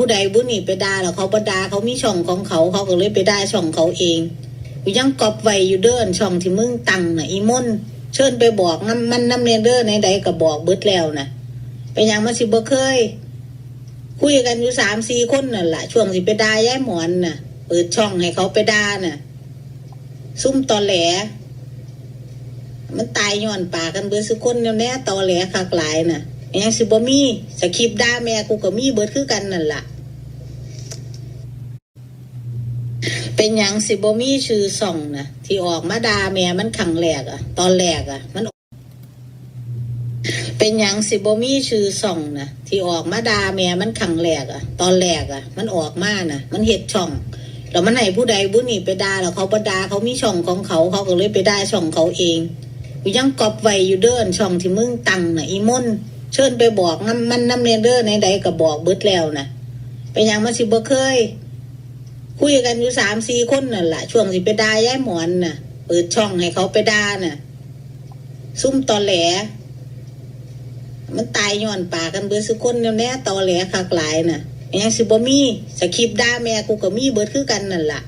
ผู้ใดบุนี่ไปด่าแล้วเขาบด่าเขามีช่องของเขาเขาก็เลยไปด่าช่องเขาเองอยู่ยังกอบไว้อยู่เดินช่องที่มึงตังน่ะอีมนเชิญไปบอกน้ำมันน้ำเนเดอร์ในใดก็บอกเบิดแล้วน่ะเป็นยังมันสิบ่เคย คุยกันอยู่สามสี่คนนั่นแหละช่วงสิไปด่ายายหมอนน่ะ เปิดช่องให้เขาไปด่าน่ะ ซุ่มตอแหล มันตายย้อนปากกันเบิดสุคนแน่ตอแหลคักหลายน่ะ ยังสิบ่มีสคริปด่าแม่กูก็มีเบิดคือกันนั่นล่ะ เป็นยังสิบ่มีชื่อส่องนะที่ออกมาด่าแม่มันขังแหลกอะตอนแรกอะมัน เป็นยังสิบ่มีชื่อส่องนะที่ออกมาด่าแม่มันขังแหลกอะตอนแรกอะมันออกมานะมันเฮ็ดช่องแล้วมันให้ผู้ใดผู้นี่ไปด่าแล้วเขาบดาเขามีช่องของเขาเขาก็เลยไปได่าช่องเขาเองอยู่ยังกอบไว้อยู่เดินช่องที่มึงตังน่ะอีมน เชิญไปบอกน้ำมันน้ำเนเดอร์ในใดก็บอกเบิดแล้วนะเป็นหยังมันสิบ่เคย คุยกันอยู่สามสี่คนนั่นแหละช่วงสิไปด่ายายหมอนน่ะ เปิดช่องให้เขาไปด่าน่ะ ซุ่มตอแหล มันตายย้อนปากกันเบิดสุคนแนวแน่ตอแหลคักหลายน่ะยังสิบ่มีสคริปด่าแม่กูก็มีเบิดคือกันนั่นล่ะ